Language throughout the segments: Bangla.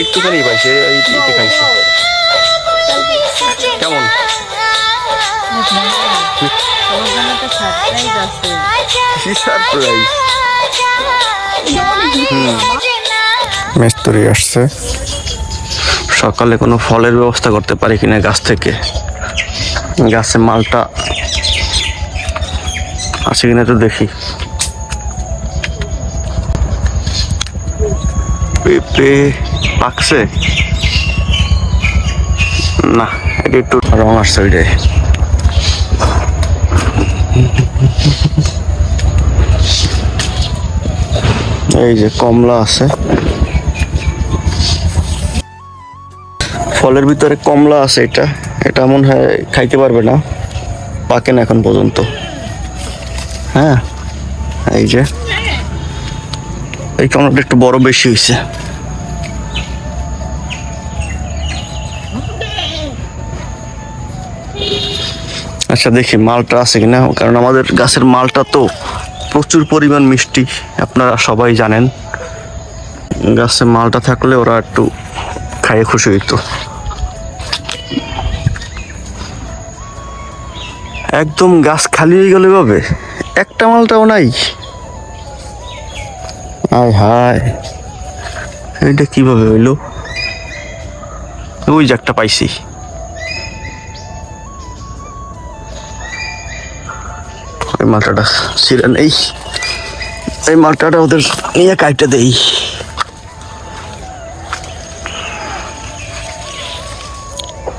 একটুখানি পাইছে এই ইতে খাইছে। কেমন? মিস্ত্রি আসছে। সকালে কোনো ফলের ব্যবস্থা করতে পারি কিনা গাছ থেকে? গাছে মালটা আছে কিনা তো দেখি। পেঁপে পাকছে? না, এটা একটু রং আসছে ওইটাই। এই যে কমলা আছে। ফলের ভিতরে কমলা আছে এটা। এটা মনে হয় খাইতে পারবে না। পাকে না এখন পর্যন্ত। হ্যাঁ এই যে। এই কমলাটা একটু বড় বেশি হয়েছে। আচ্ছা দেখি মালটা আছে কিনা। কারণ আমাদের গাছের মালটা তো প্রচুর পরিমাণ মিষ্টি, আপনারা সবাই জানেন। গাছে মালটা থাকলে ওরা একটু খাইয়ে খুশি হইতো। একদম গাছ খালি হয়ে গেল এভাবে? একটা মালটাও নাই? আয় হায়, এটা কীভাবে হইল? ওই যে একটা পাইছি। ওই মালটাটা। ছিঁড়ে নেই এই মালটাটা ওদের নিয়ে কাইটে দেই।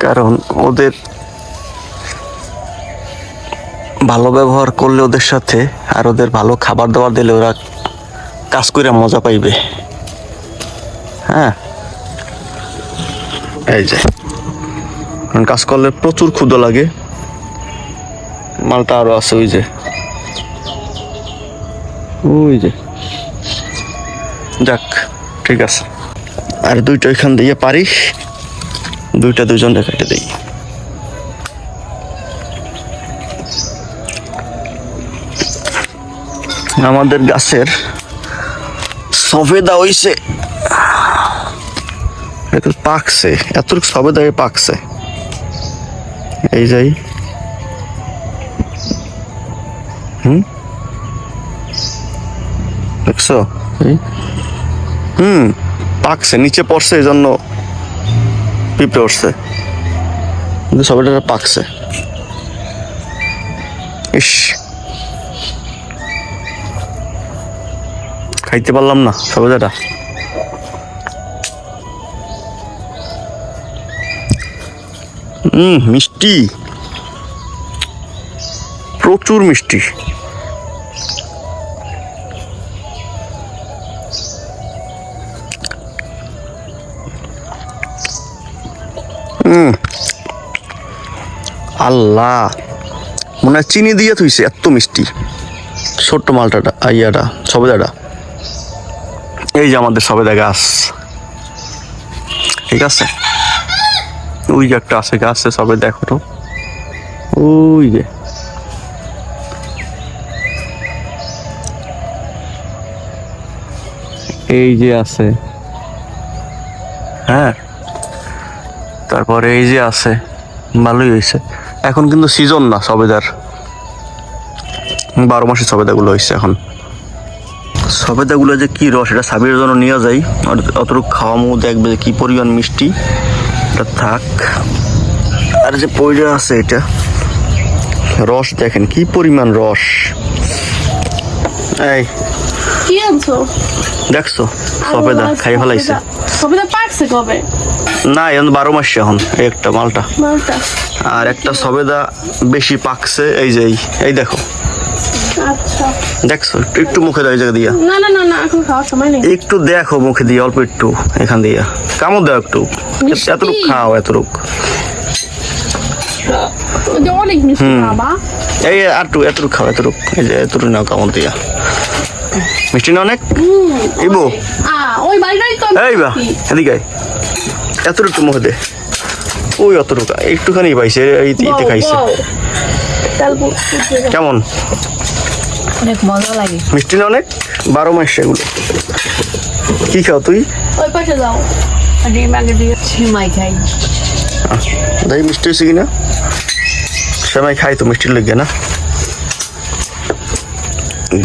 কারণ ওদের ভালো ব্যবহার করলে ওদের সাথে আর ওদের ভালো খাবার দাবার দিলে ওরা কাজ করে মজা পাইবে। হ্যাঁ? এই যে। কাজ করলে প্রচুর ক্ষুদো লাগে। মালটা আরও আছে, ওই যে। ওই যে। যাক, ঠিক আছে। আর দুইটা ওইখান দিয়ে পারি দুইটা দুজন কেটে দিই। আমাদের গাছের সফেদা হইছে। পাকছে এত সবেদা পাকছে। এই যাই হুম? দেখছ? হুম পাকছে নিচে পড়ছে এই জন্য পিঁপড়ে উঠছে। কিন্তু সবাইটা পাকছে। ইস। খাইতে পারলাম না সবেদাটা হুম মিষ্টি। প্রচুর মিষ্টি। আল্লাহ। মনে হয় চিনি দিয়ে থুইছে এত মিষ্টি। ছোট্ট মালটাটা, আইয়াটা, সবেদাটা। এই যে আমাদের সবেদা গাছ। ঠিক আছে? ওই যে একটা আছে গাছে, সবে দেখো তো। ওই যে। এই যে আছে। হ্যাঁ? তারপরে এই যে আছে, ভালোই হয়েছে এখন কিন্তু সিজন না সবেদার বারো মাসে সবেদাগুলো হয়েছে এখন। সবেদাগুলো যে কি রস এটা সাবির জন্য নিয়ে যাই। আর অতটুকু খাওয়া মু দেখবে যে কি পরিমাণ মিষ্টি। এটা থাক। আর যে পয়ডা আছে এটা। রস দেখেন কি পরিমাণ রস। এই কি আনছো? দেখছ সবেদা খাই ফেলাইছে। সবেদা। পাকছে কবে? না এখন বারো মাস এখন একটা মালটা। মালটা। আর একটা সবেদা বেশি পাকছে এই যে এই দেখো। আচ্ছা। দেখছ একটু মুখে দেয় জায়গা দিয়া। না না না না এখন খাওয়ার সময় নেই। একটু দেখো মুখে দিয়ে অল্প একটু এখান দিয়ে। কামড় দাও একটু? এতটুক খাও এতটুক। অনেক মিষ্টি বাবা এই আর একটু এতটুক খাও এতটুক। এই যে এতটুক নাও কামড় দিয়া। মিষ্টি না অনেক? ইবো আ ওই বাড়িটাই তো এই বা এদিকে। এতটুক দে। ওই অতটুক একটুখানি পাইছে এই ইতে খাইছে। কেমন? অনেক মজা লাগে। মিষ্টি না অনেক? বারো মাস এগুলো। কি খাও তুই? ওই পাশে যাও। ডিম আগে দিয়ে। সিমাই খাই। দাই মিষ্টি হয়েছে কিনা? সেমাই খাই তো মিষ্টির লেগে না।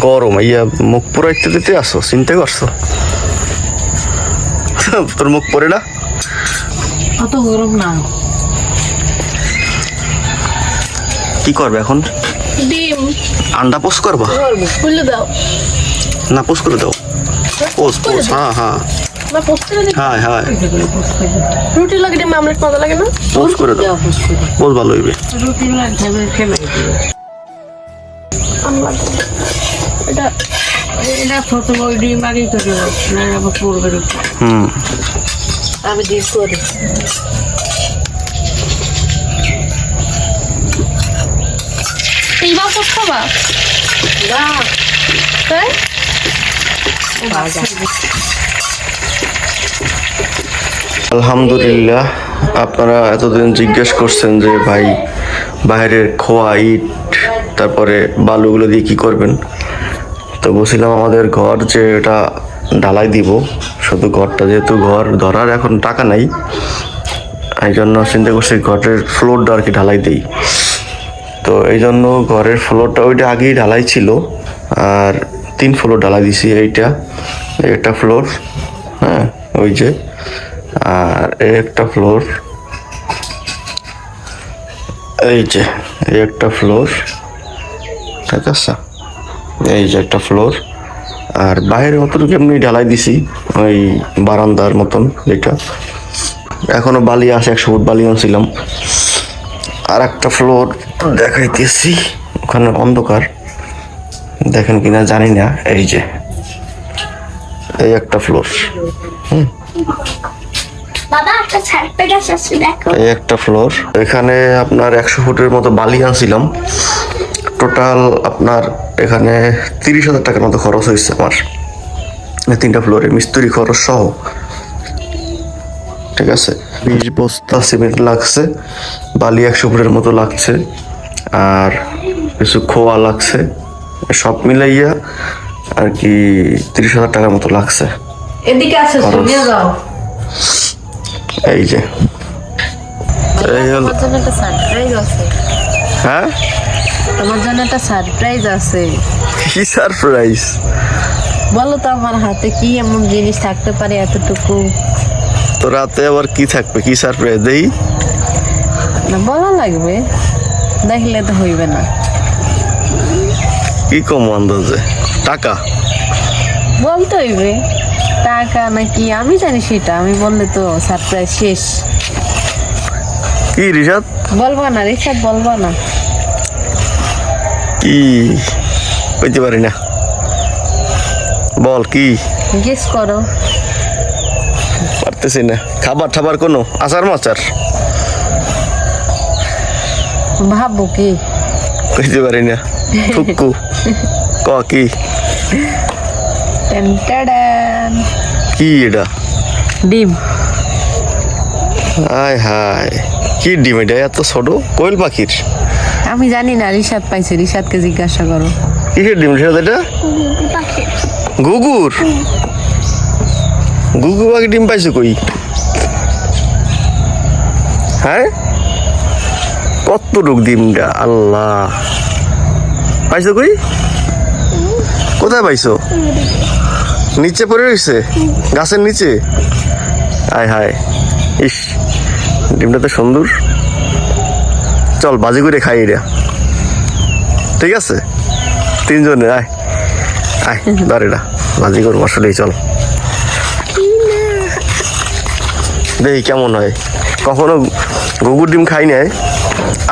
গরম ইয়া মুখ পুরো ইত্যাদি দিতে আসো চিন্তা করছ? তোর মুখ পরে না? অত গরম না। কি করবে এখন? ডিম। আন্ডা পোস্ট করবা? খুলে দাও। না পোস্ট করে দাও। পোস্ট পোস্ট হ্যাঁ হ্যাঁ। হ্যাঁ হ্যাঁ। রুটি লাগে ডিম আমলেট মজা লাগে না? পোস্ট করে দাও। পোস্ট ভালো হইবে। রুটি এটা এটা ছোট ওই ডিম আগে করে না পড়বে হুম। আমি ডিম করে খাবা না। তাই? আলহামদুলিল্লাহ আপনারা এতদিন জিজ্ঞেস করছেন যে ভাই বাইরের খোয়া ইট তারপরে বালুগুলো দিয়ে কি করবেন? তো বলছিলাম আমাদের ঘর যে এটা ঢালাই দিব, শুধু ঘরটা যেহেতু ঘর, ধরার এখন টাকা নাই। এই জন্য চিন্তা করছি ঘরের ফ্লোরটা আর কি ঢালাই দিই। তো এই জন্য ঘরের ফ্লোরটা ওইটা আগেই ঢালাই ছিল, আর তিন ফ্লোর ঢালাই দিছি এইটা এই একটা ফ্লোর হ্যাঁ ওই যে, আর একটা ফ্লোর, এই যে একটা ফ্লোর, ঠিক আছে? এই যে একটা ফ্লোর আর বাইরে অতটুকু এমনি ঢালাই দিছি ওই বারান্দার মতন যেটা। এখনও বালি আছে একশো ফুট বালি আনছিলাম আর একটা ফ্লোর দেখাইতেছি ওখানে অন্ধকার। দেখেন কিনা জানি না এই যে। এই একটা ফ্লোর দেখো। এই একটা ফ্লোর এখানে আপনার একশো ফুটের মতো বালি আনছিলাম। টোটাল আপনার এখানে তিরিশ হাজার টাকার মতো খরচ হয়েছে আমার। তিনটা ফ্লোরে মিস্ত্রি খরচ সহ। ঠিক আছে? বিশ বস্তা সিমেন্ট লাগছে বালি একশো ফুটের মতো লাগছে আর কিছু খোয়া লাগছে। সব মিলাইয়া আর কি তিরিশ হাজার টাকার মতো লাগছে। এই যে। এই হ্যাঁ? তোমার জন্য একটা সারপ্রাইজ আছে। কি সারপ্রাইজ বলো তো আমার হাতে কি এমন জিনিস থাকতে পারে এতটুকু? তো রাতে আবার কি থাকবে? কি সারপ্রাইজ দেই। না বলা লাগবে। দেখলে তো হইবে না। কি কম আন্দাজে? টাকা? বলতে হইবে। টাকা নাকি? আমি জানি সেটা। আমি বললে তো সারপ্রাইজ শেষ। কি রিসাদ বলব না রিসাদ বলব না। কি? কইতে পারি না। বল কি? গেস করো। পারতেছি না। খাবার টাবার কোনো? আচার মাচার? ভাববো কি? কইতে পারি না। ফুক্কু ক কি? কি এটা? ডিম। হায় হায়। কি ডিম এটা? এত ছোট? কোয়েল পাখির? আমি জানি না রিসাদ পাইছে। রিসাদকে জিজ্ঞাসা করো। কিসের ডিম রিসাদ এটা? গুগুর? গুগু পাখি ডিম পাইছো কই? হ্যাঁ? কত রোগ ডিমটা? আল্লাহ। পাইছো কই? কোথায় পাইছো? নিচে পড়ে রয়েছে? গাছের নিচে? আয় হায়। ইস, ডিমটা তো সুন্দর। চল বাজি করে খাই এটা ঠিক আছে? তিনজনে আয়। আয় ধর এটা বাজি করব আসলেই চল। দেখি কেমন হয়। কখনো গুগুর ডিম খাই নাই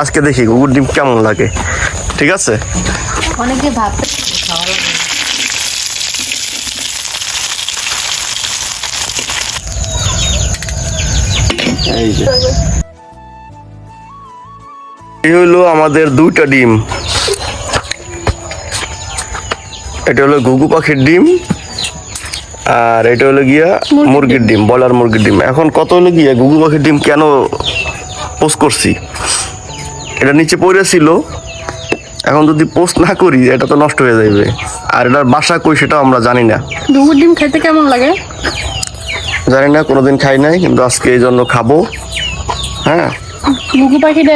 আজকে দেখি গুগুর ডিম কেমন লাগে। ঠিক আছে? অনেকে ভাবতে। এই যে। এই হলো আমাদের দুইটা ডিম। এটা হলো ঘুঘু পাখির ডিম আর এটা হলো গিয়া মুরগির ডিম। বয়লার মুরগির ডিম। এখন কত হলো গিয়া ঘুঘু পাখির ডিম কেন পোস্ট করছি? এটা নিচে পড়ে ছিল। এখন যদি পোস্ট না করি এটা তো নষ্ট হয়ে যাবে আর এটার বাসা কই সেটাও আমরা জানি না। দুপুর ডিম খেতে কেমন লাগে? জানি না কোনোদিন খাই নাই কিন্তু আজকে এই জন্য খাব। হ্যাঁ? ঘুঘু পাখিটা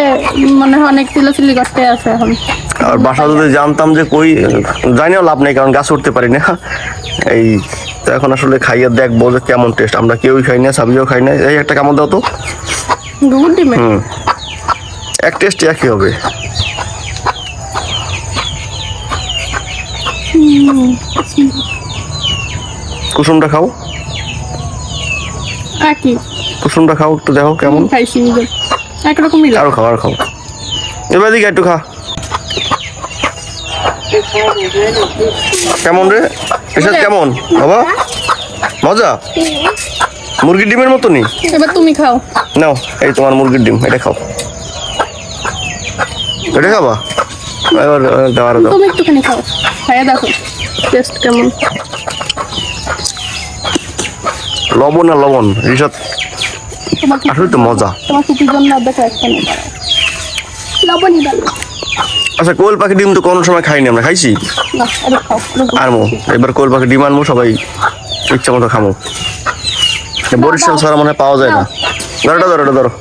মনে হয় অনেক চিলাচিলি করতে আছে এখন। আর বাসা যদি জানতাম যে কই জানিও লাভ নেই কারণ গাছ উঠতে পারি না। এই তো এখন আসলে খাইয়ে দেখব যে কেমন টেস্ট আমরা কেউই খাই না সাবিও খাই না। এই একটা কেমন দাও তো? ঘুঘুর ডিমে? হুম। এক টেস্ট একই হবে। কুসুমটা খাও। একই। কুসুমটা খাও একটু দেখো কেমন। খাইছি একরকমই আরও খাও আরও খাও। এবার দিকে একটু খা। কেমন রে? এসব কেমন? বাবা মজা? মুরগির ডিমের মতনই। এবার তুমি খাও। নাও এই তোমার মুরগির ডিম এটা খাও। এটা খাবা? এবার এবার দাও আরও দাও। তুমি একটুখানি খাও। খাইয়ে দেখো টেস্ট কেমন। লবণ না লবণ রিসাদ তোমার আসলে তো মজা। তোমার জন্য লবণই আচ্ছা কোল পাখি ডিম তো কোনো সময় খাইনি আমরা খাইছি? আনমো এবার কোল পাখি ডিম আনব সবাই ইচ্ছা মতো খামো। বরিশাল ছাড়া মনে পাওয়া যায় না। ধরো ধরো ধরো।